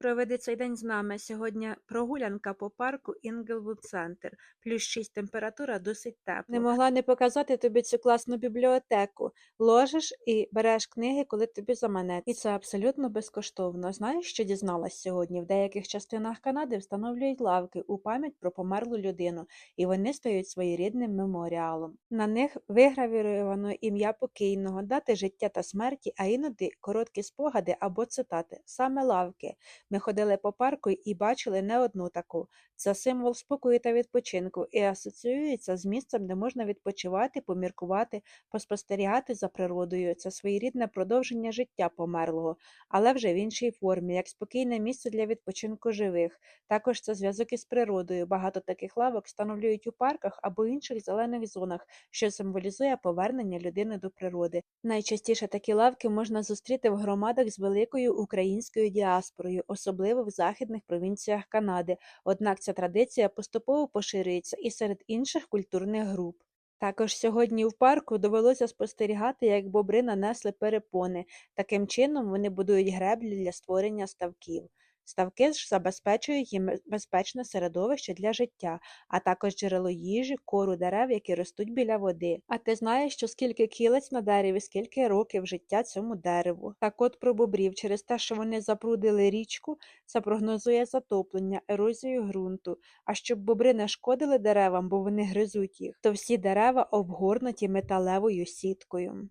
Проведи цей день з нами. Сьогодні прогулянка по парку Інглвуд Центр. Плюс 6 температура, досить тепло. Не могла не показати тобі цю класну бібліотеку. Ложиш і береш книги, коли тобі заманеться. І це абсолютно безкоштовно. Знаєш, що дізналась сьогодні? В деяких частинах Канади встановлюють лавки у пам'ять про померлу людину, і вони стають своєрідним меморіалом. На них вигравіровано ім'я покійного, дати життя та смерті, а іноді короткі спогади або цитати. Саме лавки. Ми ходили по парку і бачили не одну таку. Це символ спокою та відпочинку і асоціюється з місцем, де можна відпочивати, поміркувати, поспостерігати за природою. Це своєрідне продовження життя померлого, але вже в іншій формі, як спокійне місце для відпочинку живих. Також це зв'язок із природою. Багато таких лавок встановлюють у парках або інших зелених зонах, що символізує повернення людини до природи. Найчастіше такі лавки можна зустріти в громадах з великою українською діаспорою, особливо в західних провінціях Канади. Однак ця традиція поступово поширюється і серед інших культурних груп. Також сьогодні в парку довелося спостерігати, як бобри нанесли перепони. Таким чином вони будують греблі для створення ставків. Ставки ж забезпечують їм безпечне середовище для життя, а також джерело їжі, кору дерев, які ростуть біля води. А ти знаєш, що скільки кілець на дереві, скільки років життя цьому дереву. Так от про бобрів через те, що вони запрудили річку, це прогнозує затоплення, ерозію ґрунту. А щоб бобри не шкодили деревам, бо вони гризуть їх, то всі дерева обгорнуті металевою сіткою.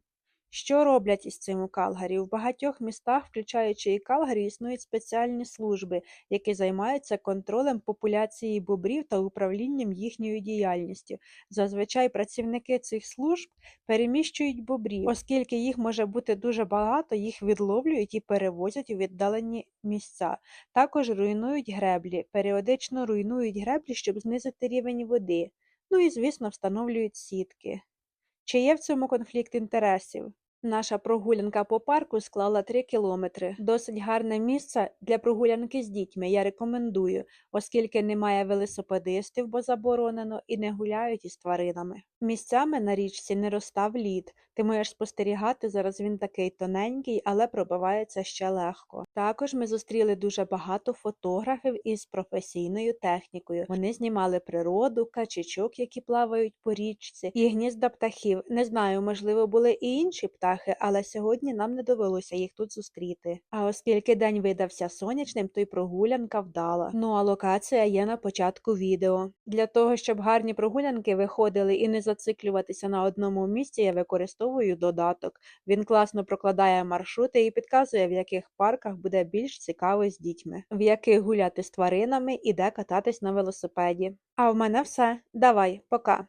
Що роблять із цим у Калгарі? В багатьох містах, включаючи і Калгарі, існують спеціальні служби, які займаються контролем популяції бобрів та управлінням їхньою діяльністю. Зазвичай працівники цих служб переміщують бобрів, оскільки їх може бути дуже багато, їх відловлюють і перевозять у віддалені місця. Також руйнують греблі, періодично руйнують греблі, щоб знизити рівень води. Ну і, звісно, встановлюють сітки. Чи є в цьому конфлікт інтересів? Наша прогулянка по парку склала 3 кілометри. Досить гарне місце для прогулянки з дітьми. Я рекомендую, оскільки немає велосипедистів, бо заборонено, і не гуляють із тваринами. Місцями на річці не розстав лід. Ти можеш спостерігати, зараз він такий тоненький, але пробивається ще легко. Також ми зустріли дуже багато фотографів із професійною технікою. Вони знімали природу, качечок, які плавають по річці, і гнізда птахів. Не знаю, можливо, були і інші птахи, але сьогодні нам не довелося їх тут зустріти. А оскільки день видався сонячним, то й прогулянка вдала. Ну а локація є на початку відео. Для того, щоб гарні прогулянки виходили і не зациклюватися на одному місці, я використовую додаток. Він класно прокладає маршрути і підказує, в яких парках буде більш цікаво з дітьми, в яких гуляти з тваринами і де кататись на велосипеді. А в мене все. Давай, пока.